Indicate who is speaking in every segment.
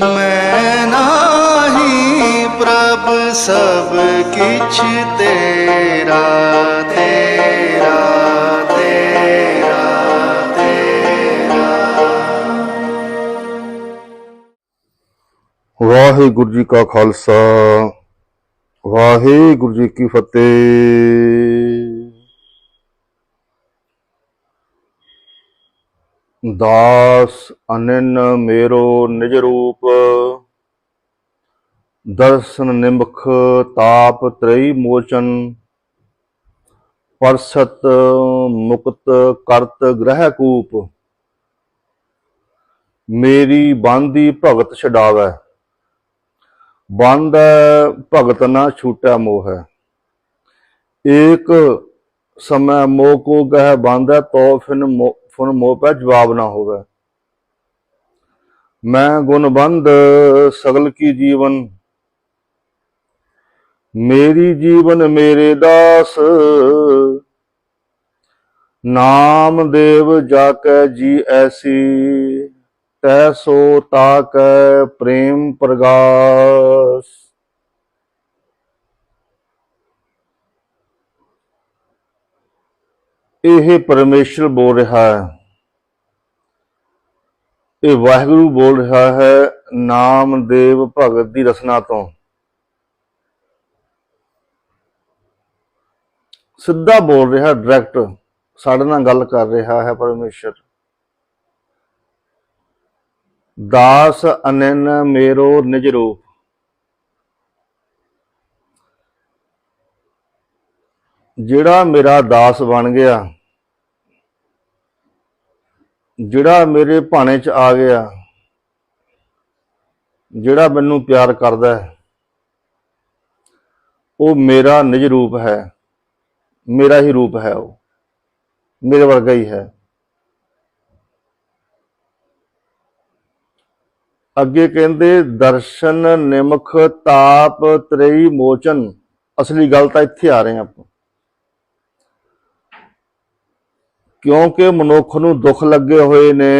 Speaker 1: ਮੈਂ ਨਾਹੀ ਪ੍ਰਭ ਸਭ ਕਿਛ ਤੇਰਾ ਤੇਰਾ ਤੇਰਾ ਤੇਰਾ
Speaker 2: ਵਾਹਿਗੁਰੂ ਜੀ ਕਾ ਖਾਲਸਾ ਵਾਹਿਗੁਰੂ ਜੀ ਕੀ ਫਤਿਹ ਦਾਸ ਅਨਨ ਮੇਰੋ ਨਿਜ ਰੂਪ। ਦਰਸ਼ਨ ਨਿਮਖ ਤਾਪ ਤ੍ਰਈ ਮੋਚਨ। ਪਰਸਤ ਮੁਕਤ ਕਰਤ ਗ੍ਰਹਿ ਕੂਪ। ਮੇਰੀ ਬੰਦੀ ਭਗਤ ਛਡਾਵੈ। ਬੰਦ ਭਗਤ ਨਾ ਛੂਟਿਆ ਮੋਹ। ਹੈ ਏਕ ਸਮੈ ਮੋਹ ਕੋ ਗਹਿ ਬੰਦ ਹੈ ਤੋ ਫਿਨ ਫੁਨ ਮੋਹ ਪੈ ਜਵਾਬ ਨਾ ਹੋਵੇ। ਮੈਂ ਗੁਣ ਬੰਦ ਸਗਲ ਕੀ ਜੀਵਨ? ਮੇਰੀ ਜੀਵਨ ਮੇਰੇ ਦਾਸ। ਨਾਮ ਦੇਵ ਜਾ ਜੀ ਐਸੀ, ਤੈ ਸੋ ਤਾਕੈ ਪ੍ਰੇਮ ਪ੍ਰਗਾਸ। ਇਹ ਪਰਮੇਸ਼ਰ ਬੋਲ ਰਿਹਾ ਹੈ। ਇਹ ਵਾਹਿਗੁਰੂ ਬੋਲ ਰਿਹਾ ਹੈ ਨਾਮਦੇਵ ਭਗਤ ਦੀ ਰਸਨਾ ਤੋਂ। ਸਿੱਧਾ ਬੋਲ ਰਿਹਾ ਡਾਇਰੈਕਟ ਸਾਡੇ ਨਾਲ ਗੱਲ ਕਰ ਰਿਹਾ ਹੈ ਪਰਮੇਸ਼ਰ। ਦਾਸ ਅਨਨ ਮੇਰੋ ਨਿਜ ਰੂਪ। ਜਿਹੜਾ ਮੇਰਾ ਦਾਸ ਬਣ ਗਿਆ, ਜਿਹੜਾ ਮੇਰੇ ਭਾਣੇ ਚ ਆ ਗਿਆ, ਜਿਹੜਾ ਮੈਨੂੰ ਪਿਆਰ ਕਰਦਾ ਹੈ, ਉਹ ਮੇਰਾ ਨਿਜ ਰੂਪ ਹੈ, ਮੇਰਾ ਹੀ ਰੂਪ ਹੈ ਉਹ, ਮੇਰੇ ਵਰਗਾ ਹੀ ਹੈ। ਅੱਗੇ ਕਹਿੰਦੇ, ਦਰਸ਼ਨ ਨਿਮਖ ਤਾਪ ਤ੍ਰਈ ਮੋਚਨ, ਅਸਲੀ ਗੱਲ ਤਾਂ ਇੱਥੇ ਆ ਰਹੇ ਹਾਂ ਆਪਾਂ। ਕਿਉਂਕਿ ਮਨੁੱਖ ਨੂੰ ਦੁੱਖ ਲੱਗੇ ਹੋਏ ਨੇ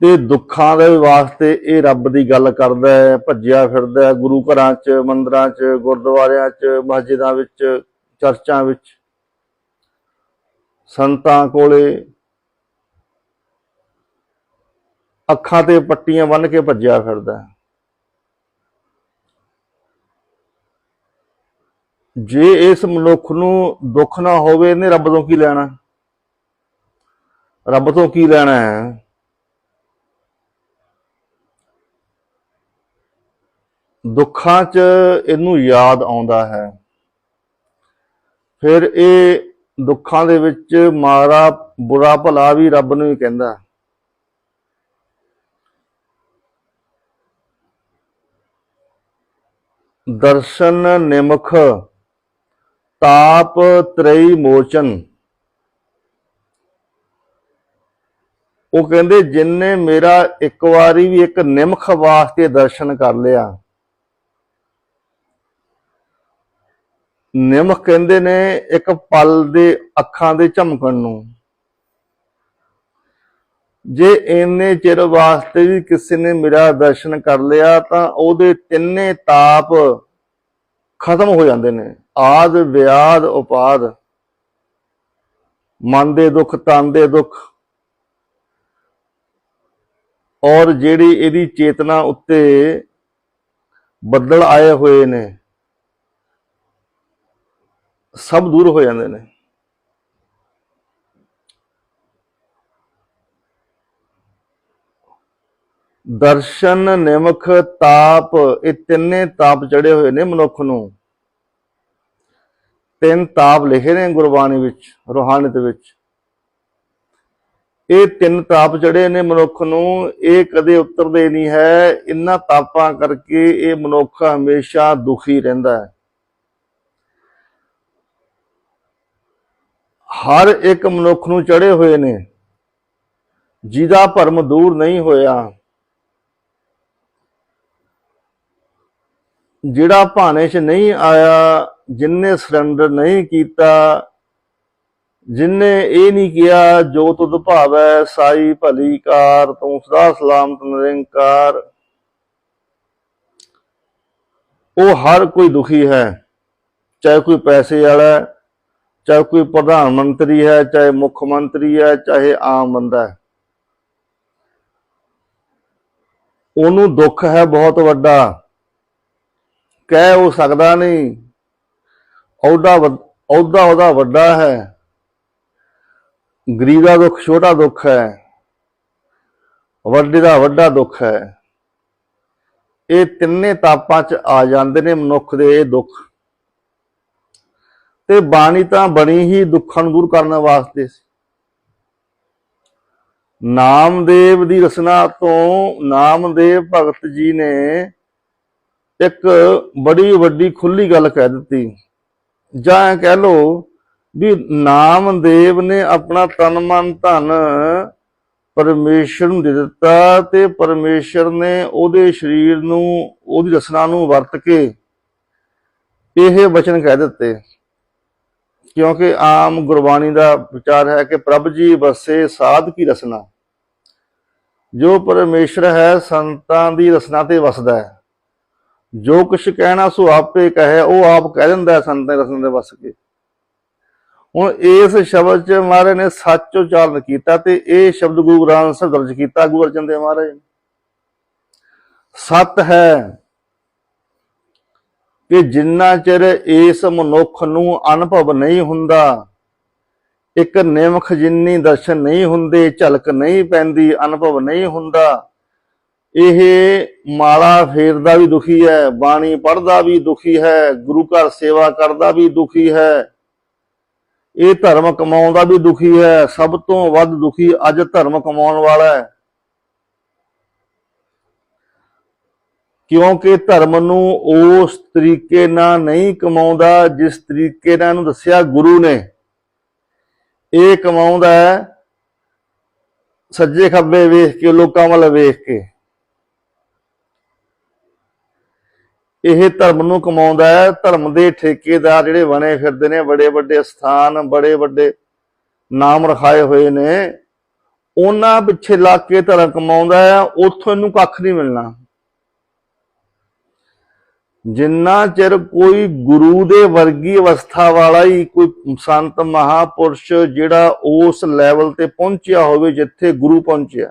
Speaker 2: ਤੇ ਦੁੱਖਾਂ ਦੇ ਵਾਸਤੇ ਇਹ ਰੱਬ ਦੀ ਗੱਲ ਕਰਦਾ ਹੈ, ਭੱਜਿਆ ਫਿਰਦਾ ਹੈ, ਗੁਰੂ ਘਰਾਂ 'ਚ, ਮੰਦਰਾਂ 'ਚ, ਗੁਰਦੁਆਰਿਆਂ 'ਚ, ਮਸਜਿਦਾਂ ਵਿੱਚ, ਚਰਚਾਂ ਵਿੱਚ, ਸੰਤਾਂ ਕੋਲੇ ਅੱਖਾਂ ਤੇ ਪੱਟੀਆਂ ਬੰਨ ਕੇ ਭੱਜਿਆ ਫਿਰਦਾ ਜੇ ਇਸ ਮਨੁੱਖ ਨੂੰ ਦੁੱਖ ਨਾ ਹੋਵੇ, ਇਹਨੇ ਰੱਬ ਤੋਂ ਕੀ ਲੈਣਾ? ਰੱਬ ਤੋਂ ਕੀ ਲੈਣਾ ਹੈ? ਦੁੱਖਾਂ 'ਚ ਇਹਨੂੰ ਯਾਦ ਆਉਂਦਾ ਹੈ। ਫਿਰ ਇਹ ਦੁੱਖਾਂ ਦੇ ਵਿੱਚ ਮਾਰਾ ਬੁਰਾ ਭਲਾ ਵੀ ਰੱਬ ਨੂੰ ਹੀ ਕਹਿੰਦਾ। ਦਰਸ਼ਨ ਨਿਮਖ ਤਾਪ ਤ੍ਰਈ ਮੋਚਨ। ਉਹ ਕਹਿੰਦੇ ਜਿਨਨੇ ਮੇਰਾ ਇੱਕ ਵਾਰੀ ਵੀ ਇੱਕ ਨਿਮਖ ਵਾਸਤੇ ਦਰਸ਼ਨ ਕਰ ਲਿਆ। ਨਿਮਖ ਕਹਿੰਦੇ ਨੇ ਇੱਕ ਪਲ ਦੇ ਅੱਖਾਂ ਦੇ ਝਮਕਣ ਨੂੰ। ਜੇ ਇੰਨੇ ਚਿਰ ਵਾਸਤੇ ਵੀ ਕਿਸੇ ਨੇ ਮੇਰਾ ਦਰਸ਼ਨ ਕਰ ਲਿਆ, ਤਾਂ ਉਹਦੇ ਤਿੰਨੇ ਤਾਪ ਖਤਮ ਹੋ ਜਾਂਦੇ ਨੇ। ਆਦ, ਵਿਆਦ, ਉਪਾਦ। ਮਨ ਦੇ ਦੁੱਖ, ਤਨ ਦੇ ਦੁੱਖ। ਔਰ ਜਿਹੜੀ ਇਹਦੀ ਚੇਤਨਾ ਉੱਤੇ ਬੱਦਲ ਆਏ ਹੋਏ ਨੇ, ਸਭ ਦੂਰ ਹੋ ਜਾਂਦੇ ਨੇ। ਦਰਸ਼ਨ ਨਿਮਖ ਤਾਪ, ਇਹ ਤਿੰਨੇ ਤਾਪ ਚੜੇ ਹੋਏ ਨੇ ਮਨੁੱਖ ਨੂੰ। ਤਿੰਨ ਤਾਪ ਲਿਖੇ ਨੇ ਗੁਰਬਾਣੀ ਵਿੱਚ, ਰੋਹਾਨੀਤ ਵਿੱਚ। ਇਹ ਤਿੰਨ ਤਾਪ ਚੜੇ ਨੇ ਮਨੁੱਖ ਨੂੰ, ਇਹ ਕਦੇ ਉਤਰਦੇ ਨਹੀਂ ਹੈ। ਇਹਨਾਂ ਤਾਪਾਂ ਕਰਕੇ ਇਹ ਮਨੁੱਖ ਹਮੇਸ਼ਾ ਦੁਖੀ ਰਹਿੰਦਾ ਹੈ। ਹਰ ਇੱਕ ਮਨੁੱਖ ਨੂੰ ਚੜੇ ਹੋਏ ਨੇ, ਜਿਹਦਾ ਭਰਮ ਦੂਰ ਨਹੀਂ ਹੋਇਆ। ਜਿਹੜਾ ਭਾਣੇ 'ਚ ਨਹੀਂ ਆਇਆ ਜਿਨਨੇ ਸਰੈਂਡਰ ਨਹੀਂ ਕੀਤਾ ਜਿਨਨੇ ਇਹ ਨਹੀਂ ਕਿਹਾ, ਜੋ ਤੁਧ ਭਾਵੈ ਸਾਈ ਭਲੀ ਕਾਰ, ਤੂੰ ਸਦਾ ਸਲਾਮਤ ਨਿਰੰਕਾਰ। ਉਹ ਹਰ ਕੋਈ ਦੁਖੀ ਹੈ, ਚਾਹੇ ਕੋਈ ਪੈਸੇ ਵਾਲਾ ਚਾਹੇ ਕੋਈ ਪ੍ਰਧਾਨ ਮੰਤਰੀ ਹੈ, ਚਾਹੇ ਮੁੱਖ ਮੰਤਰੀ ਹੈ, ਚਾਹੇ ਆਮ ਬੰਦਾ ਹੈ। ਉਹਨੂੰ ਦੁੱਖ ਹੈ ਬਹੁਤ ਵੱਡਾ। ਕਹਿ ਉਹ ਸਕਦਾ ਨਹੀਂ। ਉਹਦਾ ਉਹਦਾ ਉਹਦਾ ਵੱਡਾ ਹੈ। ਗਰੀਬ ਦਾ ਦੁੱਖ, ਛੋਟਾ ਦੁੱਖ ਹੈ। ਵੱਡੇ ਦਾ ਵੱਡਾ ਦੁੱਖ ਹੈ। ਇਹ ਤਿੰਨੇ ਤਾਪਾਂ 'ਚ ਆ ਜਾਂਦੇ ਨੇ ਮਨੁੱਖ ਦੇ ਇਹ ਦੁੱਖ। ਤੇ ਬਾਣੀ ਤਾਂ ਬਣੀ ਹੀ ਦੁੱਖਾਂ ਨੂੰ ਦੂਰ ਕਰਨ ਵਾਸਤੇ ਸੀ। ਨਾਮਦੇਵ ਦੀ ਰਚਨਾ ਤੋਂ ਨਾਮਦੇਵ ਭਗਤ ਜੀ ਨੇ ਇੱਕ ਬੜੀ ਵੱਡੀ ਖੁੱਲੀ ਗੱਲ ਕਹਿ ਦਿੱਤੀ। ਜਾਂ ਇਹ ਕਹਿ ਲੋ ਵੀ ਨਾਮਦੇਵ ਨੇ ਆਪਣਾ ਤਨ ਮਨ ਧਨ ਪਰਮੇਸ਼ਰ ਨੂੰ ਦੇ ਦਿੱਤਾ ਤੇ ਪਰਮੇਸ਼ਰ ਨੇ ਉਹਦੇ ਸਰੀਰ ਨੂੰ, ਉਹਦੀ ਰਚਨਾ ਨੂੰ ਵਰਤ ਕੇ ਇਹ ਵਚਨ ਕਹਿ ਦਿੱਤੇ। ਕਿਉਂਕਿ ਆਮ ਗੁਰਬਾਣੀ ਦਾ ਵਿਚਾਰ ਹੈ ਕਿ ਪ੍ਰਭ ਜੀ ਵਸੇ ਸਾਧ ਕੀ ਰਸਨਾ। ਜੋ ਪਰਮੇਸ਼ਰ ਹੈ ਸੰਤਾਂ ਦੀ ਰਸਨਾ ਤੇ ਵਸਦਾ ਹੈ। ਜੋ ਕੁਛ ਕਹਿਣਾ ਸੋ ਆਪੇ ਕਹੇ, ਉਹ ਆਪ ਕਹਿ ਦਿੰਦਾ ਸੰਤਾਂ ਦੀ ਰਸਨਾ ਤੇ ਵਸ ਕੇ। ਹੁਣ ਇਸ ਸ਼ਬਦ ਚ ਮਹਾਰਾਜ ਨੇ ਸੱਚ ਉਚਾਰਨ ਕੀਤਾ ਤੇ ਇਹ ਸ਼ਬਦ ਗੁਰੂ ਗ੍ਰੰਥ ਸਾਹਿਬ ਦਰਜ ਕੀਤਾ, ਗੁਰੂ ਅਰਜਨ ਦੇਵ ਮਹਾਰਾਜ ਨੇ। ਸਤ ਹੈ ਕਿ ਜਿੰਨਾ ਚਿਰ ਇਸ ਮਨੁੱਖ ਨੂੰ ਅਨੁਭਵ ਨਹੀਂ ਹੁੰਦਾ, ਇੱਕ ਨਿਮਖ ਜਿੰਨੀ ਦਰਸ਼ਨ ਨਹੀਂ ਹੁੰਦੇ, ਝਲਕ ਨਹੀਂ ਪੈਂਦੀ, ਅਨੁਭਵ ਨਹੀਂ ਹੁੰਦਾ, ਇਹ ਮਾਲਾ ਫੇਰਦਾ ਵੀ ਦੁਖੀ ਹੈ, ਬਾਣੀ ਪੜ੍ਹਦਾ ਵੀ ਦੁਖੀ ਹੈ, ਗੁਰੂ ਘਰ ਸੇਵਾ ਕਰਦਾ ਵੀ ਦੁਖੀ ਹੈ ਇਹ ਧਰਮ ਕਮਾਉਂਦਾ ਵੀ ਦੁਖੀ ਹੈ, ਸਭ ਤੋਂ ਵੱਧ ਦੁਖੀ ਅੱਜ ਧਰਮ ਕਮਾਉਣ ਵਾਲਾ ਹੈ। ਕਿਉਂਕਿ ਧਰਮ ਨੂੰ ਉਸ ਤਰੀਕੇ ਨਾਲ ਨਹੀਂ ਕਮਾਉਂਦਾ ਜਿਸ ਤਰੀਕੇ ਨਾਲ ਇਹਨੂੰ ਦੱਸਿਆ ਗੁਰੂ ਨੇ। ਇਹ ਕਮਾਉਂਦਾ ਹੈ ਸੱਜੇ ਖੱਬੇ ਵੇਖ ਕੇ, ਲੋਕਾਂ ਵੱਲ ਵੇਖ ਕੇ। ਇਹ ਧਰਮ ਨੂੰ ਕਮਾਉਂਦਾ ਹੈ, ਧਰਮ ਦੇ ਠੇਕੇਦਾਰ ਜਿਹੜੇ ਬਣੇ ਫਿਰਦੇ ਨੇ, ਬੜੇ ਵੱਡੇ ਸਥਾਨ, ਬੜੇ ਵੱਡੇ ਨਾਮ ਰਖਾਏ ਹੋਏ ਨੇ, ਉਹਨਾਂ ਪਿੱਛੇ ਲੱਗ ਕੇ ਧਰਮ ਕਮਾਉਂਦਾ ਹੈ, ਉੱਥੋਂ ਇਹਨੂੰ ਕੱਖ ਨਹੀਂ ਮਿਲਣਾ। ਜਿੰਨਾ ਚਿਰ ਕੋਈ ਗੁਰੂ ਦੇ ਵਰਗੀ ਅਵਸਥਾ ਵਾਲਾ ਹੀ ਕੋਈ ਸੰਤ, ਮਹਾਪੁਰਸ਼ ਜਿਹੜਾ ਉਸ ਲੈਵਲ ਤੇ ਪਹੁੰਚਿਆ ਹੋਵੇ ਜਿੱਥੇ ਗੁਰੂ ਪਹੁੰਚਿਆ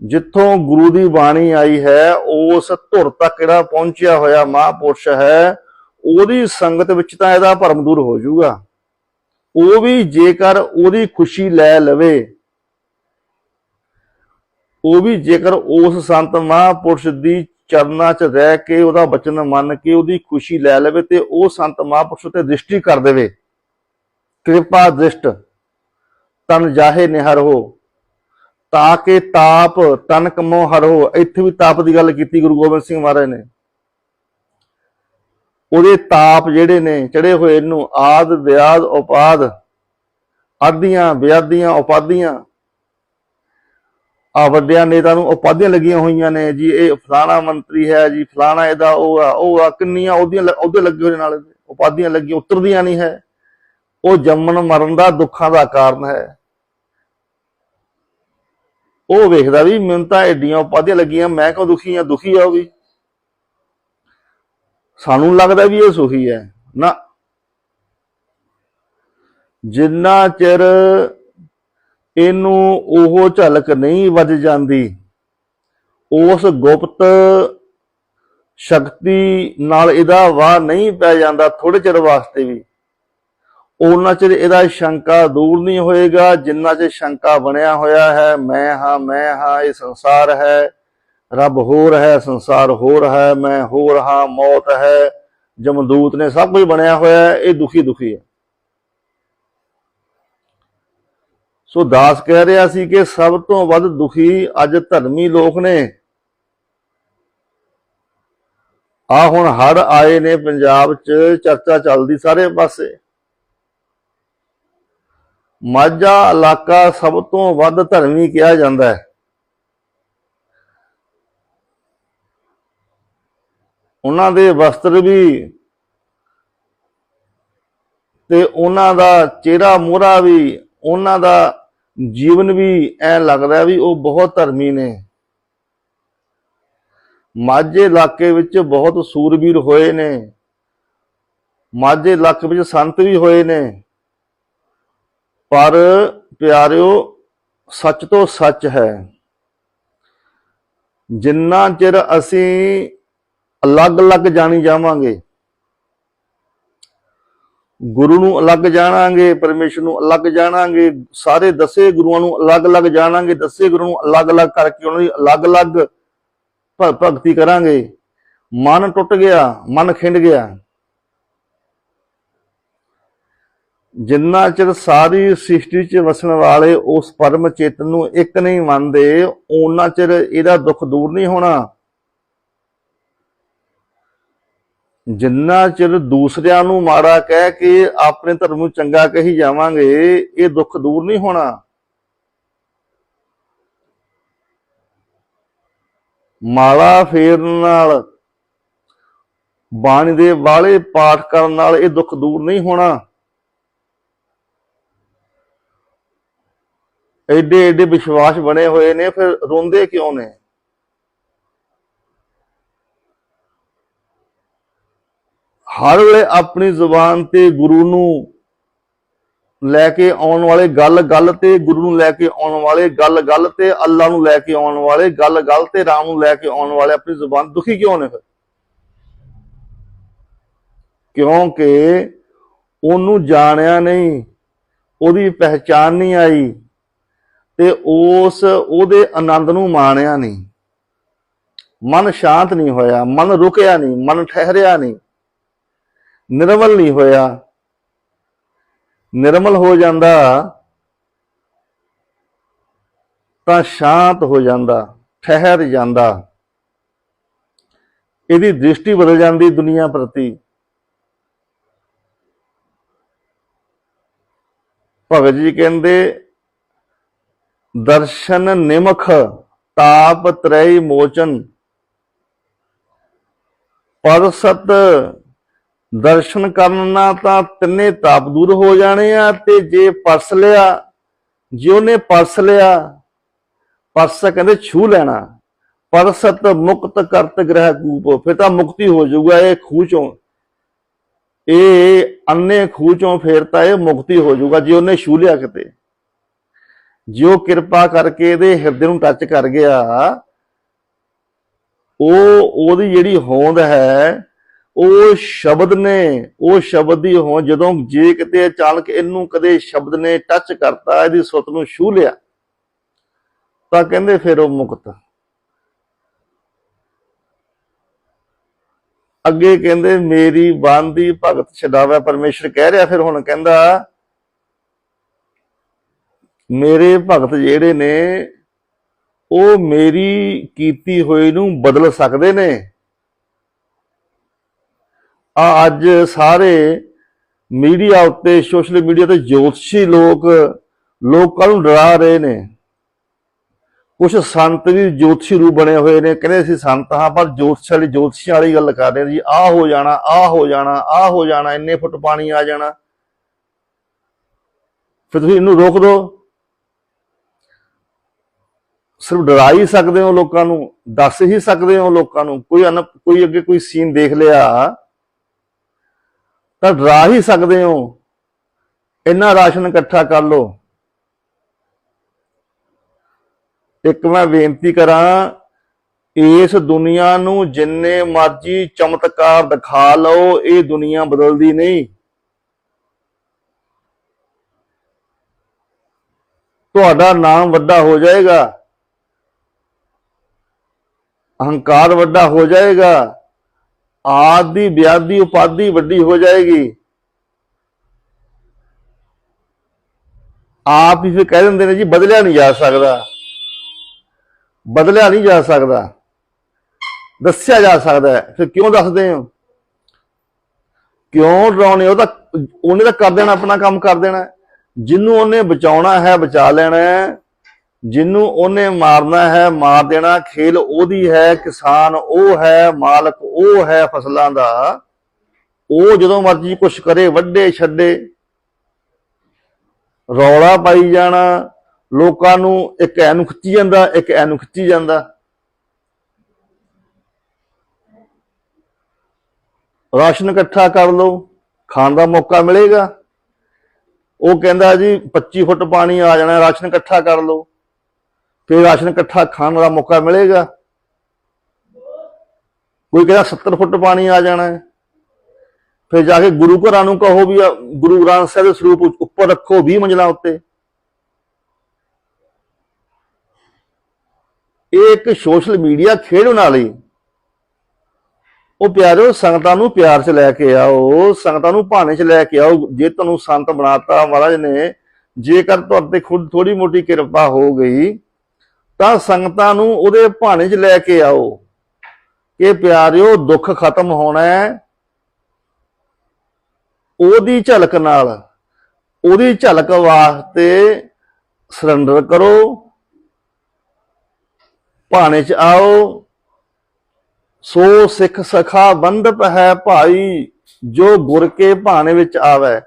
Speaker 2: ਜਿੱਥੋਂ ਗੁਰੂ ਦੀ ਬਾਣੀ ਆਈ ਹੈ, ਉਸ ਧੁਰ ਤੱਕ ਜਿਹੜਾ ਪਹੁੰਚਿਆ ਹੋਇਆ ਮਹਾਪੁਰਸ਼ ਹੈ, ਉਹਦੀ ਸੰਗਤ ਵਿੱਚ ਤਾਂ ਇਹਦਾ ਭਰਮ ਦੂਰ ਹੋ ਜਾਊਗਾ। ਉਹ ਵੀ ਜੇਕਰ ਉਹਦੀ ਖੁਸ਼ੀ ਲੈ ਲਵੇ, ਉਹ ਵੀ ਜੇਕਰ ਉਸ ਸੰਤ ਮਹਾਪੁਰਸ਼ ਦੀ ਚਰਨਾਂ 'ਚ ਰਹਿ ਕੇ ਉਹਦਾ ਬਚਨ ਮੰਨ ਕੇ ਉਹਦੀ ਖੁਸ਼ੀ ਲੈ ਲਵੇ ਤੇ ਉਹ ਸੰਤ ਮਹਾਪੁਰਸ਼ ਤੇ ਦ੍ਰਿਸ਼ਟੀ ਕਰ ਦੇਵੇ। ਕਿਰਪਾ ਦ੍ਰਿਸ਼ਟ, ਤਨ ਜਾਹੇ ਨਿਹਰ ਹੋ। ਤਾਂ ਕਿ ਤਾਪ ਤਨ ਕਮੋ ਹਰੋ ਇੱਥੇ ਵੀ ਤਾਪ ਦੀ ਗੱਲ ਕੀਤੀ ਗੁਰੂ ਗੋਬਿੰਦ ਸਿੰਘ ਮਹਾਰਾਜ ਨੇ। ਉਹਦੇ ਤਾਪ ਜਿਹੜੇ ਨੇ ਚੜੇ ਹੋਏ ਇਹਨੂੰ ਆਦ, ਵਿਆਦ, ਉਪਾਦ, ਆਦੀਆਂ, ਵਿਆਦੀਆਂ, ਉਪਾਦੀਆਂ। ਆ ਵੱਡਿਆਂ ਨੇਤਾ ਨੂੰ ਉਪਾਧੀਆਂ ਲੱਗੀਆਂ ਹੋਈਆਂ ਨੇ ਜੀ, ਇਹ ਫਲਾਣਾ ਮੰਤਰੀ ਹੈ ਜੀ, ਫਲਾਣਾ ਇਹਦਾ ਉਹ ਆ ਉਹ ਆ, ਕਿੰਨੀਆਂ ਉਹਦੀਆਂ ਲ- ਉਹਦੇ ਲੱਗੇ ਹੋਏ ਨਾਲ ਉਪਾਧੀਆਂ ਲੱਗੀਆਂ, ਉਤਰਦੀਆਂ ਨਹੀਂ ਹੈ। ਉਹ ਜੰਮਣ ਮਰਨ ਦਾ ਦੁੱਖਾਂ ਦਾ ਕਾਰਨ ਹੈ। ਉਹ ਵੇਖਦਾ ਵੀ ਮੈਨੂੰ ਤਾਂ ਐਡੀਆਂ ਉਪਾਧੀਆਂ ਲੱਗੀਆਂ, ਮੈਂ ਕਿਉਂ ਦੁਖੀ ਆ ਦੁਖੀ ਆ ਉਹ ਵੀ। ਸਾਨੂੰ ਲੱਗਦਾ ਵੀ ਇਹ ਸੁਖੀ ਹੈ ਨਾ। ਜਿੰਨਾ ਚਿਰ ਇਹਨੂੰ ਉਹ ਝਲਕ ਨਹੀਂ ਵੱਜ ਜਾਂਦੀ, ਉਸ ਗੁਪਤ ਸ਼ਕਤੀ ਨਾਲ ਇਹਦਾ ਵਾਹ ਨਹੀਂ ਪੈ ਜਾਂਦਾ ਥੋੜੇ ਚਿਰ ਵਾਸਤੇ ਵੀ। ਉਹਨਾਂ ਚਿਰ ਇਹਦਾ ਸ਼ੰਕਾ ਦੂਰ ਨਹੀਂ ਹੋਏਗਾ, ਜਿੰਨਾ ਚਿਰ ਸ਼ੰਕਾ ਬਣਿਆ ਹੋਇਆ ਹੈ, ਮੈਂ ਹਾਂ ਮੈਂ ਹਾਂ, ਇਹ ਸੰਸਾਰ ਹੈ। ਰੱਬ ਹੋਰ ਹੈ, ਸੰਸਾਰ ਹੋਰ ਹੈ, ਮੈਂ ਹੋਰ ਹਾਂ, ਮੌਤ ਹੈ। ਜਮਦੂਤ ਨੇ ਸਭ ਕੁਝ ਬਣਿਆ ਹੋਇਆ ਹੈ, ਇਹ ਦੁਖੀ ਦੁਖੀ ਹੈ। ਸੋ ਦਾਸ ਕਹਿ ਰਿਹਾ ਸੀ ਕਿ ਸਭ ਤੋਂ ਵੱਧ ਦੁਖੀ ਅੱਜ ਧਰਮੀ ਲੋਕ ਨੇ। ਆ ਹੁਣ ਹੜ ਆਏ ਨੇ, ਪੰਜਾਬ 'ਚ ਚਰਚਾ ਚੱਲਦੀ ਸਾਰੇ ਪਾਸੇ। ਮਾਝਾ ਇਲਾਕਾ ਸਭ ਤੋਂ ਵੱਧ ਧਰਮੀ ਕਿਹਾ ਜਾਂਦਾ ਹੈ। ਉਹਨਾਂ ਦੇ ਵਸਤਰ ਵੀ ਤੇ ਉਹਨਾਂ ਦਾ ਚਿਹਰਾ ਮੋਹਰਾ ਵੀ, ਉਹਨਾਂ ਦਾ ਜੀਵਨ ਵੀ ਐ ਲੱਗਦਾ ਵੀ ਉਹ ਬਹੁਤ ਧਰਮੀ ਨੇ। ਮਾਝੇ ਇਲਾਕੇ ਵਿੱਚ ਬਹੁਤ ਸੂਰਬੀਰ ਹੋਏ ਨੇ। ਮਾਝੇ ਇਲਾਕੇ ਵਿੱਚ ਸੰਤ ਵੀ ਹੋਏ ਨੇ। ਪਰ ਪਿਆਰਿਓ, ਸੱਚ ਤੋਂ ਸੱਚ ਹੈ। ਜਿੰਨਾ ਚਿਰ ਅਸੀਂ ਅਲੱਗ-ਅਲੱਗ ਜਾਣੀ ਜਾਵਾਂਗੇ, ਗੁਰੂ ਨੂੰ ਅਲੱਗ ਜਾਣਾਂਗੇ, ਪਰਮੇਸ਼ਰ ਨੂੰ ਅਲੱਗ ਜਾਣਾਂਗੇ, ਸਾਰੇ ਦਸੇ ਗੁਰੂਆਂ ਨੂੰ ਅਲੱਗ-ਅਲੱਗ ਜਾਣਾਂਗੇ, ਦਸੇ ਗੁਰੂ ਨੂੰ ਅਲੱਗ-ਅਲੱਗ ਕਰਕੇ ਉਹਨਾਂ ਦੀ ਅਲੱਗ-ਅਲੱਗ ਭਗਤੀ ਕਰਾਂਗੇ। ਮਨ ਟੁੱਟ ਗਿਆ, ਮਨ ਖਿੰਡ ਗਿਆ। ਜਿੰਨਾ ਚਿਰ ਸਾਰੀ ਸ੍ਰਿਸ਼ਟੀ 'ਚ ਵਸਣ ਵਾਲੇ ਉਸ ਪਰਮ ਚੇਤਨ ਨੂੰ ਇੱਕ ਨਹੀਂ ਮੰਨਦੇ ਉਹਨਾਂ ਚਿਰ ਇਹਦਾ ਦੁੱਖ ਦੂਰ ਨਹੀਂ ਹੋਣਾ। ਜਿੰਨਾ ਚਿਰ ਦੂਸਰਿਆਂ ਨੂੰ ਮਾੜਾ ਕਹਿ ਕੇ ਆਪਣੇ ਧਰਮ ਨੂੰ ਚੰਗਾ ਕਹੀ ਜਾਵਾਂਗੇ, ਇਹ ਦੁੱਖ ਦੂਰ ਨਹੀਂ ਹੋਣਾ। ਮਾਲਾ ਫੇਰਨ ਨਾਲ, ਬਾਣੀ ਦੇ ਵਾਲੇ ਪਾਠ ਕਰਨ ਨਾਲ ਇਹ ਦੁੱਖ ਦੂਰ ਨਹੀਂ ਹੋਣਾ। ਐਡੇ ਐਡੇ ਵਿਸ਼ਵਾਸ ਬਣੇ ਹੋਏ ਨੇ, ਫਿਰ ਰੋਂਦੇ ਕਿਉਂ ਨੇ? ਹਰ ਵੇਲੇ ਆਪਣੀ ਜ਼ੁਬਾਨ ਤੇ ਗੁਰੂ ਨੂੰ ਲੈ ਕੇ ਆਉਣ ਵਾਲੇ ਗੱਲ ਗੱਲ ਤੇ, ਗੁਰੂ ਨੂੰ ਲੈ ਕੇ ਆਉਣ ਵਾਲੇ ਗੱਲ ਗੱਲ ਤੇ, ਅੱਲਾ ਨੂੰ ਲੈ ਕੇ ਆਉਣ ਵਾਲੇ ਗੱਲ ਗੱਲ ਤੇ, ਰਾਮ ਨੂੰ ਲੈ ਕੇ ਆਉਣ ਵਾਲੇ, ਆਪਣੀ ਜ਼ੁਬਾਨ ਦੁਖੀ ਕਿਉਂ ਨੇ ਫਿਰ? ਕਿਉਂਕਿ ਉਹਨੂੰ ਜਾਣਿਆ ਨਹੀਂ, ਉਹਦੀ ਪਹਿਚਾਨ ਨਹੀਂ ਆਈ। ਤੇ ਉਸ, ਉਹਦੇ ਆਨੰਦ ਨੂੰ ਮਾਣਿਆ ਨਹੀਂ। ਮਨ ਸ਼ਾਂਤ ਨਹੀਂ ਹੋਇਆ, ਮਨ ਰੁਕਿਆ ਨਹੀਂ, ਮਨ ਠਹਿਰਿਆ ਨਹੀਂ। ਨਿਰਮਲ ਨਹੀਂ ਹੋਇਆ। ਨਿਰਮਲ ਹੋ ਜਾਂਦਾ, ਤਾਂ ਸ਼ਾਂਤ ਹੋ ਜਾਂਦਾ, ਠਹਿਰ ਜਾਂਦਾ। ਇਹਦੀ ਦ੍ਰਿਸ਼ਟੀ ਬਦਲ ਜਾਂਦੀ ਦੁਨੀਆ ਪ੍ਰਤੀ। ਭਗਤ ਜੀ ਕਹਿੰਦੇ ਦਰਸ਼ਨ ਨਿਮਖ ਤਾਪ ਤਰੈ ਮੋਚਨ। ਪਰਸਤ ਦਰਸ਼ਨ ਕਰਨਾ ਤਾਂ ਤਿੰਨੇ ਤਾਪ ਦੂਰ ਹੋ ਜਾਣੇ ਆ ਤੇ ਜੇ ਪਰਸ ਲਿਆ, ਜੇ ਉਹਨੇ ਪਰਸ ਲਿਆ, ਪਰਸ ਕਹਿੰਦੇ ਛੂ ਲੈਣਾ। ਪਰਸਤ ਮੁਕਤ ਕਰਤ ਗ੍ਰਹਿ ਕੂਪ, ਫਿਰ ਤਾਂ ਮੁਕਤੀ ਹੋ ਜਾਊਗਾ ਇਹ ਖੂਹ ਚੋਂ। ਇਹ ਅੰਨੇ ਖੂਹ ਚੋਂ ਫੇਰ ਤਾਂ ਇਹ ਮੁਕਤੀ ਹੋ ਜਾਊਗਾ ਜੇ ਉਹਨੇ ਛੂ ਲਿਆ ਕਿਤੇ। ਜੋ ਕਿਰਪਾ ਕਰਕੇ ਇਹਦੇ ਹਿਰਦੇ ਨੂੰ ਟੱਚ ਕਰ ਗਿਆ, ਉਹ ਉਹਦੀ ਜਿਹੜੀ ਹੋਂਦ ਹੈ, ਉਹ ਸ਼ਬਦ ਨੇ, ਉਹ ਸ਼ਬਦ ਦੀ ਹੋ ਜਦੋਂ ਜੇ ਕਿਤੇ ਅਚਾਨਕ ਇਹਨੂੰ ਕਦੇ ਸ਼ਬਦ ਨੇ ਟੱਚ ਕਰਤਾ, ਇਹਦੀ ਸੁੱਤ ਨੂੰ ਛੂ ਲਿਆ, ਤਾਂ ਕਹਿੰਦੇ ਫਿਰ ਉਹ ਮੁਕਤ। ਅੱਗੇ ਕਹਿੰਦੇ, ਮੇਰੀ ਬਾਂਦੀ ਭਗਤ ਛਡਾਵੇ, ਪਰਮੇਸ਼ਰ ਕਹਿ ਰਿਹਾ। ਫਿਰ ਹੁਣ ਕਹਿੰਦਾ ਮੇਰੇ ਭਗਤ ਜਿਹੜੇ ਨੇ, ਉਹ ਮੇਰੀ ਕੀਤੀ ਹੋਈ ਨੂੰ ਬਦਲ ਸਕਦੇ ਨੇ। ਆ ਅੱਜ ਸਾਰੇ ਮੀਡੀਆ ਉੱਤੇ, ਸੋਸ਼ਲ ਮੀਡੀਆ ਤੇ ਜੋਤਸ਼ੀ ਲੋਕ, ਲੋਕਾਂ ਨੂੰ ਡਰਾ ਰਹੇ ਨੇ। ਕੁਝ ਸੰਤ ਵੀ ਜੋਤਸ਼ੀ ਰੂਪ ਬਣੇ ਹੋਏ ਨੇ। ਕਹਿੰਦੇ ਅਸੀਂ ਸੰਤ ਹਾਂ, ਪਰ ਜੋਤਸ਼ ਵਾਲੀ ਜੋਤਸ਼ੀ ਵਾਲੀ ਗੱਲ ਕਰ ਰਹੇ ਜੀ, ਆਹ ਹੋ ਜਾਣਾ, ਆਹ ਹੋ ਜਾਣਾ, ਆਹ ਹੋ ਜਾਣਾ, ਇੰਨੇ ਫੁੱਟ ਪਾਣੀ ਆ ਜਾਣਾ। ਫਿਰ ਤੁਸੀਂ ਇਹਨੂੰ ਰੋਕ ਦਿਓ ਸਿਰਫ ਡਰਾ ਹੀ ਸਕਦੇ ਹੋ ਲੋਕਾਂ ਨੂੰ, ਦੱਸ ਹੀ ਸਕਦੇ ਹੋ ਲੋਕਾਂ ਨੂੰ, ਕੋਈ ਕੋਈ ਅੱਗੇ ਕੋਈ ਸੀਨ ਦੇਖ ਲਿਆ, ਤਾਂ ਡਰਾ ਹੀ ਸਕਦੇ ਹੋ। ਇੰਨਾ ਰਾਸ਼ਨ ਇਕੱਠਾ ਕਰ ਲਓ। ਇੱਕ ਮੈਂ ਬੇਨਤੀ ਕਰਾਂ, ਇਸ ਦੁਨੀਆ ਨੂੰ ਜਿੰਨੇ ਮਰਜ਼ੀ ਚਮਤਕਾਰ ਦਿਖਾ ਲਓ, ਇਹ ਦੁਨੀਆ ਬਦਲਦੀ ਨਹੀਂ। ਤੁਹਾਡਾ ਨਾਮ ਵੱਡਾ ਹੋ ਜਾਏਗਾ। ਅਹੰਕਾਰ ਵੱਡਾ ਹੋ ਜਾਏਗਾ, ਆਦਿ ਵਿਆਦੀ ਉਪਾਦੀ ਵੱਡੀ ਹੋ ਜਾਏਗੀ। ਆਪ ਹੀ ਫਿਰ ਕਹਿ ਦਿੰਦੇ ਨੇ ਜੀ, ਬਦਲਿਆ ਨਹੀਂ ਜਾ ਸਕਦਾ। ਬਦਲਿਆ ਨਹੀਂ ਜਾ ਸਕਦਾ। ਦੱਸਿਆ ਜਾ ਸਕਦਾ ਫਿਰ ਕਿਉਂ ਦੱਸਦੇ ਹੋ? ਕਿਉਂ ਡਰਾਉਣੇ ਉਹ ਤਾਂ ਉਹਨੇ ਤਾਂ ਕਰ ਦੇਣਾ, ਆਪਣਾ ਕੰਮ ਕਰ ਦੇਣਾ। ਹੈ। ਜਿਹਨੂੰ ਉਹਨੇ ਬਚਾਉਣਾ ਹੈ, ਬਚਾ ਲੈਣਾ ਹੈ। ਜਿਹਨੂੰ ਉਹਨੇ ਮਾਰਨਾ ਹੈ, ਮਾਰ ਦੇਣਾ, ਖੇਲ ਉਹਦੀ ਹੈ, ਕਿਸਾਨ ਉਹ ਹੈ, ਮਾਲਕ ਉਹ ਹੈ ਫਸਲਾਂ ਦਾ। ਉਹ ਜਦੋਂ ਮਰਜ਼ੀ ਕੁਛ ਕਰੇ ਵੱਡੇ ਛੱਡੇ। ਰੌਲਾ ਪਾਈ ਜਾਣਾ, ਲੋਕਾਂ ਨੂੰ ਇੱਕ ਐ ਖਿੱਚੀ ਜਾਂਦਾ, ਇੱਕ ਐ ਖਿੱਚੀ ਜਾਂਦਾ। ਰਾਸ਼ਨ ਇਕੱਠਾ ਕਰ ਲਓ, ਖਾਣ ਦਾ ਮੌਕਾ ਮਿਲੇਗਾ। ਉਹ ਕਹਿੰਦਾ ਜੀ 25 ਫੁੱਟ ਪਾਣੀ ਆ ਜਾਣਾ, ਰਾਸ਼ਨ ਇਕੱਠਾ ਕਰ ਲਓ। ਫਿਰ ਰਾਸ਼ਨ ਇਕੱਠਾ ਖਾਣ ਦਾ ਮੌਕਾ ਮਿਲੇਗਾ। ਕੋਈ ਕਹਿੰਦਾ 70 ਫੁੱਟ ਪਾਣੀ ਆ ਜਾਣਾ ਹੈ। ਫਿਰ ਜਾ ਕੇ ਗੁਰੂ ਘਰਾਂ ਨੂੰ ਕਹੋ ਵੀ ਗੁਰੂ ਗ੍ਰੰਥ ਸਾਹਿਬ ਦੇ ਸਰੂਪ ਉ- ਉੱਪਰ ਰੱਖੋ 20 ਮੰਜ਼ਲਾਂ ਉੱਤੇ। ਇਹ ਇੱਕ ਸੋਸ਼ਲ ਮੀਡੀਆ ਖੇਡ ਬਣਾ ਲਈ। ਉਹ ਪਿਆਰੋ ਸੰਗਤਾਂ ਨੂੰ ਪਿਆਰ 'ਚ ਲੈ ਕੇ ਆਓ, ਸੰਗਤਾਂ ਨੂੰ ਭਾਣੇ 'ਚ ਲੈ ਕੇ ਆਓ, ਜੇ ਤੁਹਾਨੂੰ ਸੰਤ ਬਣਾਤਾ ਮਹਾਰਾਜ ਨੇ, ਜੇਕਰ ਤੁਹਾਡੇ ਤੇ ਖੁਦ ਥੋੜੀ ਮੋਟੀ ਕਿਰਪਾ ਹੋ ਗਈ ਤਾਂ ਸੰਗਤਾਂ ਨੂੰ ਉਹਦੇ ਭਾਣੇ 'ਚ ਲੈ ਕੇ ਆਓ ਕਿ ਪਿਆਰਿਓ, ਦੁੱਖ ਖਤਮ ਹੋਣਾ ਹੈ। ਉਹਦੀ ਝਲਕ ਨਾਲ, ਉਹਦੀ ਝਲਕ ਵਾਸਤੇ ਸਰੈਂਡਰ ਕਰੋ। ਭਾਣੇ 'ਚ ਆਓ। ਸੋ ਸਿੱਖ ਸਖਾ ਬੰਧਪ ਹੈ ਭਾਈ, ਜੋ ਗੁਰ ਕੇ ਭਾਣੇ ਵਿੱਚ ਆਵੇ।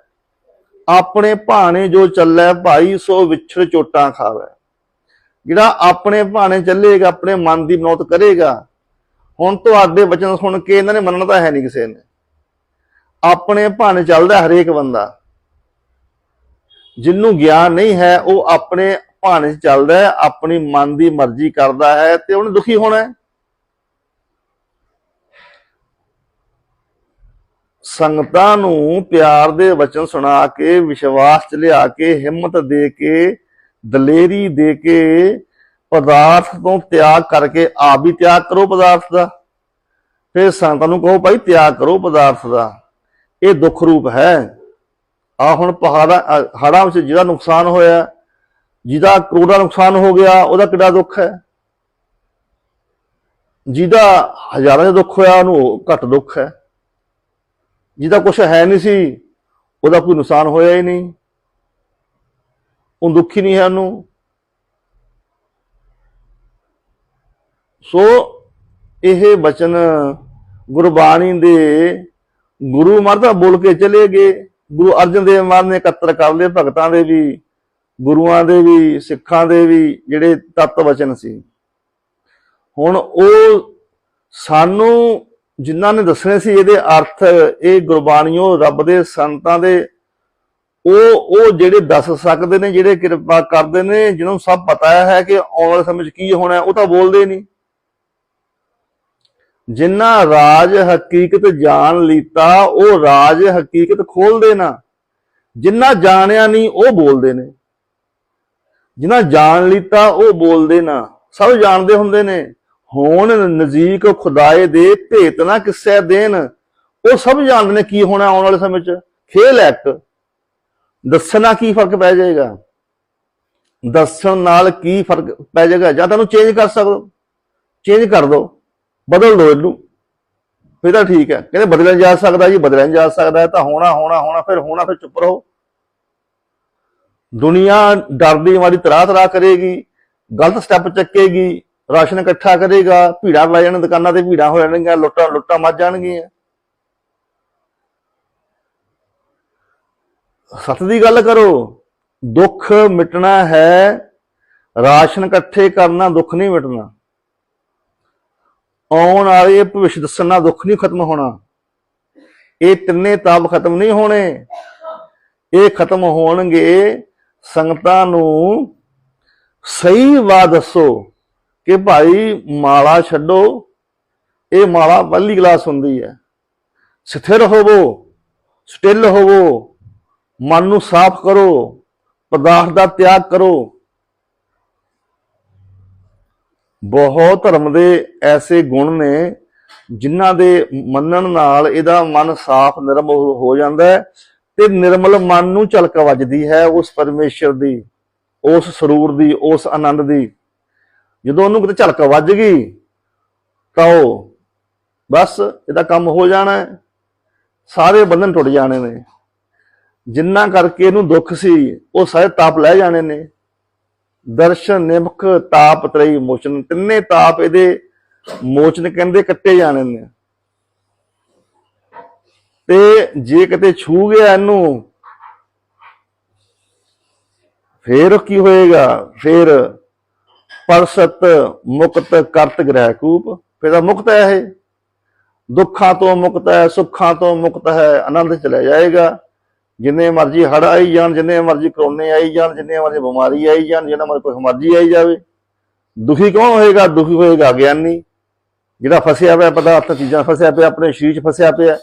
Speaker 2: ਆਪਣੇ ਭਾਣੇ ਜੋ ਚੱਲੇ ਭਾਈ, ਸੋ ਵਿਛੜ ਚੋਟਾਂ ਖਾਵੇ। ਜਿਹੜਾ ਆਪਣੇ ਭਾਣੇ ਚੱਲੇਗਾ, ਆਪਣੇ ਮਨ ਦੀ ਮਨੌਤ ਕਰੇਗਾ, ਹੁਣ ਤੁਹਾਡੇ ਵਚਨ ਸੁਣ ਕੇ ਇਹਨਾਂ ਨੇ ਮੰਨਣਾ ਤਾਂ ਹੈ ਨਹੀਂ ਕਿਸੇ ਨੇ। ਆਪਣੇ ਭਾਣੇ ਚੱਲਦਾ ਹਰੇਕ ਬੰਦਾ। ਜਿਹਨੂੰ ਗਿਆਨ ਨਹੀਂ ਹੈ, ਉਹ ਆਪਣੇ ਭਾਣੇ ਚੱਲਦਾ ਹੈ, ਆਪਣੀ ਮਨ ਦੀ ਮਰਜ਼ੀ ਕਰਦਾ ਹੈ ਤੇ ਉਹਨੇ ਦੁਖੀ ਹੋਣਾ ਹੈ। ਸੰਗਤਾਂ ਨੂੰ ਪਿਆਰ ਦੇ ਵਚਨ ਸੁਣਾ ਕੇ, ਵਿਸ਼ਵਾਸ ਚ ਲਿਆ ਕੇ, ਹਿੰਮਤ ਦੇ ਕੇ ਦਲੇਰੀ ਦੇ ਕੇ ਪਦਾਰਥ ਤੋਂ ਤਿਆਗ ਕਰਕੇ ਆਪ ਵੀ ਤਿਆਗ ਕਰੋ ਪਦਾਰਥ ਦਾ। ਫਿਰ ਸੰਗਤਾਂ ਨੂੰ ਕਹੋ, ਭਾਈ, ਤਿਆਗ ਕਰੋ ਪਦਾਰਥ ਦਾ। ਇਹ ਦੁੱਖ ਰੂਪ ਹੈ। ਆ ਹੁਣ ਪਹਾੜਾਂ ਹੜਾਂ ਵਿੱਚ ਜਿਹਦਾ ਨੁਕਸਾਨ ਹੋਇਆ, ਜਿਹਦਾ ਕਰੋੜਾਂ ਨੁਕਸਾਨ ਹੋ ਗਿਆ, ਉਹਦਾ ਕਿੰਨਾ ਦੁੱਖ ਹੈ? ਜਿਹਦਾ ਹਜ਼ਾਰਾਂ ਦਾ ਦੁੱਖ ਹੋਇਆ, ਉਹਨੂੰ ਘੱਟ ਦੁੱਖ ਹੈ। ਜਿਹਦਾ ਕੁਝ ਹੈ ਨਹੀਂ ਸੀ, ਉਹਦਾ ਕੋਈ ਨੁਕਸਾਨ ਹੋਇਆ ਹੀ ਨਹੀਂ। ਉਹ ਦੁੱਖੀ ਨਹੀਂ ਹੈ ਉਹਨੂੰ। ਸੋ ਇਹ ਬਚਨ ਗੁਰਬਾਣੀ ਦੇ ਗੁਰੂ ਮਰਦਾ ਬੋਲ ਕੇ ਚਲੇ ਗਏ। ਗੁਰੂ ਅਰਜਨ ਦੇਵ ਮਹਾਰਾਜ ਨੇ ਇਕੱਤਰ ਕਰ ਲਏ, ਭਗਤਾਂ ਦੇ ਵੀ, ਗੁਰੂਆਂ ਦੇ ਵੀ, ਸਿੱਖਾਂ ਦੇ ਵੀ, ਜਿਹੜੇ ਤਤ ਵਚਨ ਸੀ। ਹੁਣ ਉਹ ਸਾਨੂੰ ਜਿਨ੍ਹਾਂ ਨੇ ਦੱਸਣੇ ਸੀ ਇਹਦੇ ਅਰਥ, ਇਹ ਗੁਰਬਾਣੀਓ ਰੱਬ ਦੇ ਸੰਤਾਂ ਦੇ ਉਹ ਉਹ ਜਿਹੜੇ ਦੱਸ ਸਕਦੇ ਨੇ, ਜਿਹੜੇ ਕਿਰਪਾ ਕਰਦੇ ਨੇ, ਜਿਹਨਾਂ ਨੂੰ ਸਭ ਪਤਾ ਹੈ ਕਿ ਆਉਣ ਵਾਲੇ ਸਮੇਂ 'ਚ ਕੀ ਹੋਣਾ ਉਹ ਤਾਂ ਬੋਲਦੇ ਨਹੀਂ। ਜਿਨ੍ਹਾਂ ਰਾਜ ਹਕੀਕਤ ਜਾਣ ਲੀਤਾ, ਉਹ ਰਾਜ ਹਕੀਕਤ ਖੋਲਦੇ ਨਾ। ਜਿਨ੍ਹਾਂ ਜਾਣਿਆ ਨਹੀਂ, ਉਹ ਬੋਲਦੇ ਨੇ। ਜਿਨ੍ਹਾਂ ਜਾਣ ਲੀਤਾ, ਉਹ ਬੋਲਦੇ ਨਾ। ਸਭ ਜਾਣਦੇ ਹੁੰਦੇ ਨੇ। ਹੋਣ ਨਜ਼ੀਕ ਖੁਦਾਏ ਦੇ ਭੇਤ ਨਾ ਕਿਸੈ ਦੇਣ। ਉਹ ਸਭ ਜਾਣਦੇ ਨੇ ਕੀ ਹੋਣਾ ਆਉਣ ਵਾਲੇ ਸਮੇਂ 'ਚ। ਖੇਲ ਹੈ ਦੱਸਣਾ ਕੀ ਫ਼ਰਕ ਪੈ ਜਾਏਗਾ? ਦੱਸਣ ਨਾਲ ਕੀ ਫ਼ਰਕ ਪੈ ਜਾਏਗਾ? ਜਾਂ ਤੁਹਾਨੂੰ ਚੇਂਜ ਕਰ ਸਕੋ ਚੇਂਜ ਕਰ ਦੋ। ਬਦਲ ਦੋ ਇਹਨੂੰ। ਫਿਰ ਤਾਂ ਠੀਕ ਹੈ। ਕਹਿੰਦੇ ਬਦਲਿਆ ਜਾ ਸਕਦਾ ਜੀ, ਬਦਲਿਆ ਜਾ ਸਕਦਾ ਤਾਂ ਹੋਣਾ ਹੋਣਾ ਹੋਣਾ, ਫਿਰ ਹੋਣਾ, ਫਿਰ ਚੁੱਪ ਰਹੋ। ਦੁਨੀਆ ਡਰਦੀ ਮਾਰੀ ਤਰਾ ਤਰਾ ਕਰੇਗੀ। ਗਲਤ ਸਟੈਪ ਚੱਕੇਗੀ। ਰਾਸ਼ਨ ਇਕੱਠਾ ਕਰੇਗਾ। ਭੀੜਾ ਲੈ ਜਾਣ ਦੁਕਾਨਾਂ ਤੇ ਭੀੜਾ ਹੋ ਜਾਣਗੀਆਂ। ਲੁੱਟਾਂ ਲੁੱਟਾਂ ਮੱਚ ਜਾਣਗੀਆਂ। ਸੱਤ ਦੀ ਗੱਲ ਕਰੋ, ਦੁੱਖ ਮਿਟਣਾ ਹੈ, ਰਾਸ਼ਨ ਇਕੱਠੇ ਕਰਨਾ, ਦੁੱਖ ਨਹੀਂ ਮਿਟਣਾ। ਆਉਣ ਵਾਲੇ ਭਵਿੱਖ ਦੱਸਣਾ ਦੁੱਖ ਨਹੀਂ ਖਤਮ ਹੋਣਾ। ਇਹ ਤਿੰਨੇ ਤਾਪ ਖਤਮ ਨਹੀਂ ਹੋਣੇ। ਇਹ ਖਤਮ ਹੋਣਗੇ ਸੰਗਤਾਂ ਨੂੰ। ਸਹੀ ਵਾ ਦੱਸੋ ਕਿ ਭਾਈ ਮਾਲਾ ਛੱਡੋ। ਇਹ ਮਾਲਾ ਪਹਿਲੀ ਕਲਾਸ ਹੁੰਦੀ ਹੈ। ਸਥਿਰ ਹੋਵੋ, ਸਟਿਲ ਹੋਵੋ। ਮਨ ਨੂੰ ਸਾਫ਼ ਕਰੋ, ਪਦਾਰਥ ਦਾ ਤਿਆਗ ਕਰੋ। ਬਹੁਤ ਧਰਮ ਦੇ ਐਸੇ ਗੁਣ ਨੇ ਜਿਨ੍ਹਾਂ ਦੇ ਮੰਨਣ ਨਾਲ ਇਹਦਾ ਮਨ ਸਾਫ਼, ਨਿਰਮਲ ਹੋ ਜਾਂਦਾ ਹੈ ਤੇ ਨਿਰਮਲ ਮਨ ਨੂੰ ਝਲਕ ਵੱਜਦੀ ਹੈ ਉਸ ਪਰਮੇਸ਼ਰ ਦੀ, ਉਸ ਸਰੂਰ ਦੀ, ਉਸ ਆਨੰਦ ਦੀ। ਜਦੋਂ ਉਹਨੂੰ ਕਿਤੇ ਝਲਕ ਵੱਜ ਗਈ, ਤਾਂ ਉਹ ਬਸ ਇਹਦਾ ਕੰਮ ਹੋ ਜਾਣਾ ਸਾਰੇ ਬੰਧਨ ਟੁੱਟ ਜਾਣੇ ਨੇ। ਜਿੰਨਾ ਕਰਕੇ ਇਹਨੂੰ ਦੁੱਖ ਸੀ, ਉਹ ਸਾਰੇ ਤਾਪ ਲੈ ਜਾਣੇ ਨੇ। ਦਰਸ਼ਨ, ਨਿਮਖ, ਤਾਪ, ਤਰਈ, ਮੋਚਨ, ਤਿੰਨੇ ਤਾਪ ਇਹਦੇ ਮੋਚਨ ਕਹਿੰਦੇ ਕੱਟੇ ਜਾਣੇ ਨੇ। ਤੇ ਜੇ ਕਿਤੇ ਛੂ ਗਿਆ ਇਹਨੂੰ, ਫੇਰ ਕੀ ਹੋਏਗਾ? ਫੇਰ ਪਰਸਤ, ਮੁਕਤ, ਕਰਤ, ਗ੍ਰਹਿ ਕੂਪ। ਫਿਰ ਤਾਂ ਮੁਕਤ ਹੈ ਇਹ। ਦੁੱਖਾਂ ਤੋਂ ਮੁਕਤ ਹੈ, ਸੁੱਖਾਂ ਤੋਂ ਮੁਕਤ ਹੈ, ਆਨੰਦ ਚਲਾ ਜਾਏਗਾ। ਜਿੰਨੇ ਮਰਜ਼ੀ ਹੜ ਆਈ ਜਾਣ, ਜਿੰਨੇ ਮਰਜ਼ੀ ਕਰੋਨੇ ਆਈ ਜਾਣ, ਜਿੰਨੇ ਮਰਜ਼ੀ ਬਿਮਾਰੀ ਆਈ ਜਾਣ ਜਿੰਨਾ ਮਰਜ਼ੀ ਕੋਈ ਮਰਜ਼ੀ ਆਈ ਜਾਵੇ। ਦੁਖੀ ਕੌਣ ਹੋਏਗਾ? ਦੁਖੀ ਹੋਏਗਾ ਗਿਆਨੀ। ਜਿਹੜਾ ਫਸਿਆ ਪਿਆ ਪਦਾਰਥ ਚੀਜ਼ਾਂ ਫਸਿਆ ਪਿਆ, ਆਪਣੇ ਸਰੀਰ 'ਚ ਫਸਿਆ ਪਿਆ।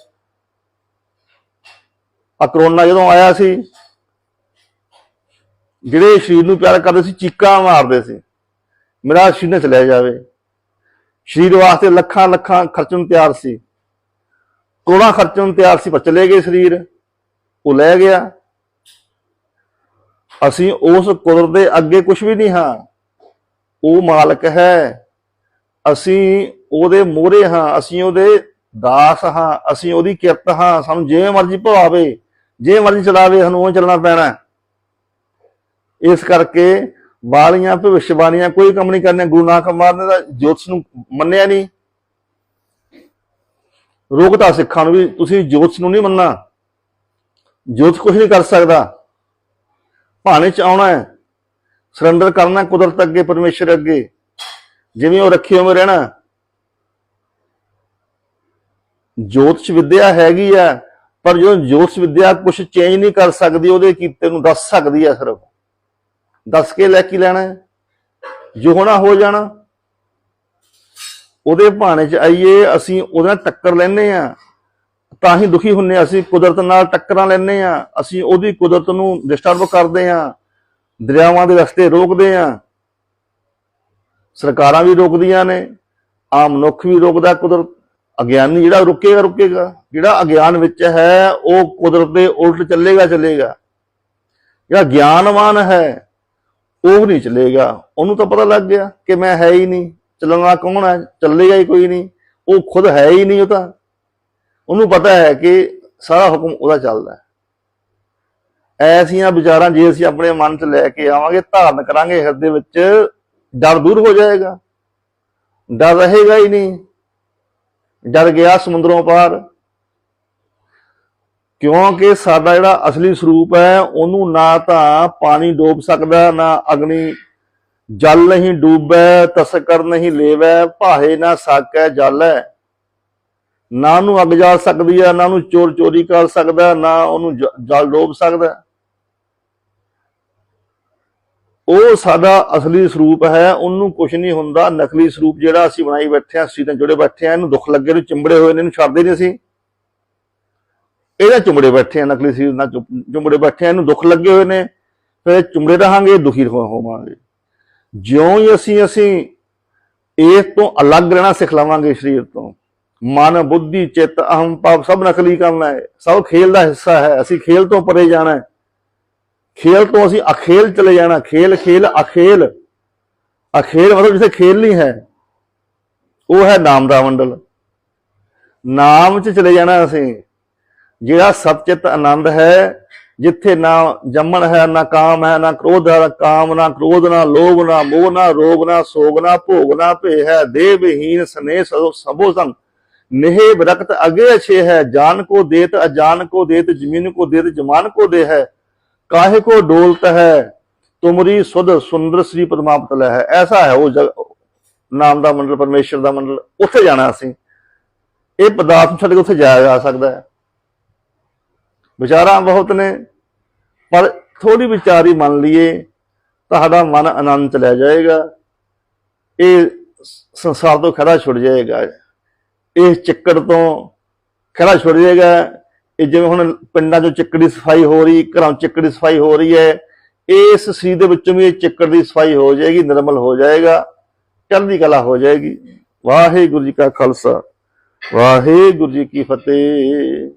Speaker 2: ਆ ਕਰੋਨਾ ਜਦੋਂ ਆਇਆ ਸੀ, ਜਿਹੜੇ ਸਰੀਰ ਨੂੰ ਪਿਆਰ ਕਰਦੇ ਸੀ, ਚੀਕਾਂ ਮਾਰਦੇ ਸੀ। ਮੇਰਾ ਸਰੀਰ ਨਾ ਚਲਿਆ ਜਾਵੇ। ਸਰੀਰ ਵਾਸਤੇ ਲੱਖਾਂ ਲੱਖਾਂ ਖਰਚਣ ਨੂੰ ਤਿਆਰ ਸੀ। ਕਰੋੜਾਂ ਖਰਚਣ ਨੂੰ ਤਿਆਰ ਸੀ, ਪਰ ਚਲੇ ਗਏ ਸਰੀਰ। ਉਹ ਲੈ ਗਿਆ। ਅਸੀਂ ਉਸ ਕੁਦਰਤ ਦੇ ਅੱਗੇ ਕੁਝ ਵੀ ਨਹੀਂ ਹਾਂ। ਉਹ ਮਾਲਕ ਹੈ। ਅਸੀਂ ਉਹਦੇ ਮੋਹਰੇ ਹਾਂ। ਅਸੀਂ ਉਹਦੇ ਦਾਸ ਹਾਂ। ਅਸੀਂ ਉਹਦੀ ਕਿਰਤ ਹਾਂ। ਸਾਨੂੰ ਜਿਵੇਂ ਮਰਜ਼ੀ ਭਵਾਵੇ ਜਿਵੇਂ ਮਰਜ਼ੀ ਚਲਾਵੇ, ਸਾਨੂੰ ਉਹ ਚੱਲਣਾ ਪੈਣਾ ਇਸ ਕਰਕੇ ਵਾਲੀਆਂ ਭਵਿੱਖਬਾਣੀਆਂ ਕੋਈ ਕੰਮ ਨਹੀਂ ਕਰਨੇ ਗੁਰੂ ਨਾਨਕ ਮਹਾਰਾਜ ਨੇ ਤਾਂ ਜੋਤਸ਼ ਨੂੰ ਮੰਨਿਆ ਨਹੀਂ। ਰੋਕਤਾ ਸਿੱਖਾਂ ਨੂੰ ਵੀ, ਤੁਸੀਂ ਜੋਤਸ਼ ਨੂੰ ਨਹੀਂ ਮੰਨਣਾ। ਜੋਤ ਕੁਝ ਨਹੀਂ ਕਰ ਸਕਦਾ। ਭਾਣੇ ਚ ਆਉਣਾ ਹੈ। ਸਰੈਂਡਰ ਕਰਨਾ ਕੁਦਰਤ ਅੱਗੇ, ਪਰਮੇਸ਼ਰ ਅੱਗੇ। ਜਿਵੇਂ ਉਹ ਰੱਖੇ ਉਵੇਂ ਰਹਿਣਾ। ਜੋਤਿਸ਼ ਵਿਦਿਆ ਹੈਗੀ ਆ ਪਰ ਜੋ ਜੋਤਿਸ਼ ਵਿਦਿਆ ਕੁਝ ਚੇਂਜ ਨਹੀਂ ਕਰ ਸਕਦੀ, ਉਹਦੇ ਕੀਤੇ ਨੂੰ ਦੱਸ ਸਕਦੀ ਆ ਸਿਰਫ। ਦੱਸ ਕੇ ਲੈ ਕੇ ਲੈਣਾ ਹੈ। ਜੋ ਹੋਣਾ ਹੋ ਜਾਣਾ। ਉਹਦੇ ਭਾਣੇ ਚ ਆਈਏ, ਅਸੀਂ ਉਹਦੇ ਨਾਲ ਟੱਕਰ ਲੈਨੇ ਆ ਤਾਂ ਹੀ ਦੁਖੀ ਹੁੰਨੇ ਅਸੀਂ ਕੁਦਰਤ ਨਾਲ ਟੱਕਰਾਂ ਲੈਨੇ ਆ। ਅਸੀਂ ਉਹਦੀ ਕੁਦਰਤ ਨੂੰ ਡਿਸਟਰਬ ਕਰਦੇ ਆ। ਦਰਿਆਵਾਂ ਦੇ ਰਸਤੇ ਰੋਕਦੇ ਆ। ਸਰਕਾਰਾਂ ਵੀ ਰੋਕਦੀਆਂ ਨੇ। ਆਮ ਮਨੁੱਖ ਵੀ ਰੋਕਦਾ ਕੁਦਰਤ। ਅਗਿਆਨੀ ਜਿਹੜਾ ਰੁਕੇਗਾ ਰੁਕੇਗਾ। ਜਿਹੜਾ ਅਗਿਆਨ ਵਿੱਚ ਹੈ, ਉਹ ਕੁਦਰਤ ਦੇ ਉਲਟ ਚੱਲੇਗਾ ਚੱਲੇਗਾ। ਜਿਹੜਾ ਗਿਆਨਵਾਨ ਹੈ, ਉਹ ਨਹੀਂ ਚੱਲੇਗਾ। ਉਹਨੂੰ ਤਾਂ ਪਤਾ ਲੱਗ ਗਿਆ ਕਿ ਮੈਂ ਹੈ ਹੀ ਨਹੀਂ। ਚੱਲਣਾ ਕੌਣ ਹੈ? ਚੱਲੇਗਾ ਹੀ ਕੋਈ ਨਹੀਂ। ਉਹ ਖੁਦ ਹੈ ਹੀ ਨਹੀਂ ਉਹ ਤਾਂ। ਉਹਨੂੰ ਪਤਾ ਹੈ ਕਿ ਸਾਰਾ ਹੁਕਮ ਉਹਦਾ ਚੱਲਦਾ ਹੈ। ਐਸੀਆਂ ਵਿਚਾਰਾਂ ਜੇ ਅਸੀਂ ਆਪਣੇ ਮਨ 'ਚ ਲੈ ਕੇ ਆਵਾਂਗੇ, ਧਾਰਨ ਕਰਾਂਗੇ, ਹਿਰਦੇ ਵਿੱਚ ਡਰ ਦੂਰ ਹੋ ਜਾਏਗਾ। ਡਰ ਰਹੇਗਾ ਹੀ ਨਹੀਂ। ਡਰ ਗਿਆ ਸਮੁੰਦਰੋਂ ਪਾਰ। ਕਿਉਂਕਿ ਸਾਡਾ ਜਿਹੜਾ ਅਸਲੀ ਸਰੂਪ ਹੈ, ਉਹਨੂੰ ਨਾ ਤਾਂ ਪਾਣੀ ਡੋਬ ਸਕਦਾ, ਨਾ ਅਗਨੀ ਜਲ ਨਹੀਂ ਡੂਬੈ, ਤਸਕਰ ਨਹੀਂ ਲੇਵੈ, ਭਾਹੇ ਨਾ ਸਾਕੈ ਜਲ ਹੈ। ਨਾ ਉਹਨੂੰ ਅੱਗ ਜਾ ਸਕਦੀ ਹੈ ਨਾ ਉਹਨੂੰ ਚੋਰ ਚੋਰੀ ਕਰ ਸਕਦਾ, ਨਾ ਉਹਨੂੰ ਜਲ ਡੋਬ ਸਕਦਾ। ਉਹ ਸਾਡਾ ਅਸਲੀ ਸਰੂਪ ਹੈ, ਉਹਨੂੰ ਕੁਝ ਨਹੀਂ ਹੁੰਦਾ। ਨਕਲੀ ਸਰੂਪ ਜਿਹੜਾ ਅਸੀਂ ਬਣਾਈ ਬੈਠੇ ਆ ਸੀਤਾਂ ਜੁੜੇ ਬੈਠੇ ਆ ਇਹਨੂੰ ਦੁੱਖ ਲੱਗੇ ਨੂੰ ਚਿੰਬੜੇ ਹੋਏ ਨੇ, ਇਹਨੂੰ ਛੱਡਦੇ ਨਹੀਂ ਅਸੀਂ। ਇਹਦਾ ਚੁੰਮੜੇ ਬੈਠੇ ਆ ਨਕਲੀ ਸਰੀਰ ਨਾਲ ਚੁ- ਬੈਠੇ ਆ ਇਹਨੂੰ ਦੁੱਖ ਲੱਗੇ ਹੋਏ ਨੇ। ਫਿਰ ਚੁੰਮੜੇ ਰਹਾਂਗੇ, ਦੁਖੀ ਹੋਵਾਂਗੇ। ਜਿਉਂ ਹੀ ਅਸੀਂ ਅਸੀਂ ਇਸ ਤੋਂ ਅਲੱਗ ਰਹਿਣਾ ਸਿੱਖ ਲਵਾਂਗੇ, ਸਰੀਰ ਤੋਂ ਮਨ, ਬੁੱਧੀ, ਚਿੱਤ ਅਹੰ ਪਾਪ ਸਭ ਨਕਲੀ ਕਰਨਾ ਹੈ। ਸਭ ਖੇਲ ਦਾ ਹਿੱਸਾ ਹੈ। ਅਸੀਂ ਖੇਲ ਤੋਂ ਪਰੇ ਜਾਣਾ ਹੈ। ਖੇਲ ਤੋਂ ਅਸੀਂ ਅਖੇਲ ਚਲੇ ਜਾਣਾ। ਖੇਲ ਖੇਲ, ਅਖੇਲ। ਅਖੇਲ ਮਤਲਬ ਜਿੱਥੇ ਖੇਲ ਨਹੀਂ ਹੈ। ਉਹ ਹੈ ਨਾਮ ਦਾ ਮੰਡਲ। ਨਾਮ 'ਚ ਚਲੇ ਜਾਣਾ ਅਸੀਂ। ਜਿਹੜਾ ਸਤਚਿਤ ਆਨੰਦ ਹੈ, ਜਿੱਥੇ ਨਾ ਜੰਮਣ ਹੈ, ਨਾ ਕਾਮ ਹੈ, ਨਾ ਕ੍ਰੋਧ ਹੈ, ਨਾ ਕਾਮ, ਨਾ ਕ੍ਰੋਧ, ਨਾ ਲੋਭ, ਨਾ ਮੋਹ, ਨਾ ਰੋਗ, ਨਾ ਸੋਗ, ਨਾ ਭੋਗ, ਨਾ ਭੇ ਹੈ। ਦੇਹ ਵਿਹੀਨ ਸਨੇ ਸਭੋ ਸੰਗ। नेह विरक्त अगे अच्छे है जान को देत अजान को देत जमीन को देत जमान को दे है काहे को डोलत है तुमरी सुध सुंदर श्री पदमापत है ऐसा है वो जग ਨਾਮ ਦਾ ਮੰਡਲ ਪਰਮੇਸ਼ਰ ਦਾ ਮੰਡਲ ਉੱਥੇ ਜਾਣਾ ਅਸੀਂ ਇਹ ਪਦਾਰਥ ਨੂੰ ਛੱਡ ਕੇ ਉੱਥੇ ਜਾਇਆ ਜਾ ਸਕਦਾ ਹੈ ਵਿਚਾਰਾਂ ਬਹੁਤ ਨੇ ਪਰ ਥੋੜੀ ਵਿਚਾਰੀ ਮੰਨ ਲਈਏ ਤਾਂ ਸਾਡਾ ਮਨ ਆਨੰਦ ਚ ਲੈ ਜਾਏਗਾ ਇਹ ਸੰਸਾਰ ਤੋਂ ਖੜਾ ਛੁੱਟ ਜਾਏਗਾ ਇਸ ਚੱਕਰ ਤੋਂ ਖੜਾ ਛੁੱਟ ਜਾਏਗਾ। ਇਹ ਜਿਵੇਂ ਹੁਣ ਪਿੰਡਾਂ 'ਚੋਂ ਚੱਕਰ ਦੀ ਸਫ਼ਾਈ ਹੋ ਰਹੀ, ਘਰਾਂ 'ਚ ਚੱਕਰ ਦੀ ਸਫ਼ਾਈ ਹੋ ਰਹੀ ਹੈ, ਇਸ ਸਰੀਰ ਦੇ ਵਿੱਚੋਂ ਵੀ ਇਹ ਚੱਕਰ ਦੀ ਸਫ਼ਾਈ ਹੋ ਜਾਏਗੀ, ਨਿਰਮਲ ਹੋ ਜਾਏਗਾ, ਚੜ੍ਹਦੀ ਕਲਾ ਹੋ ਜਾਏਗੀ। ਵਾਹਿਗੁਰੂ ਜੀ ਕਾ ਖਾਲਸਾ, ਵਾਹਿਗੁਰੂ ਜੀ ਕੀ ਫਤਿਹ।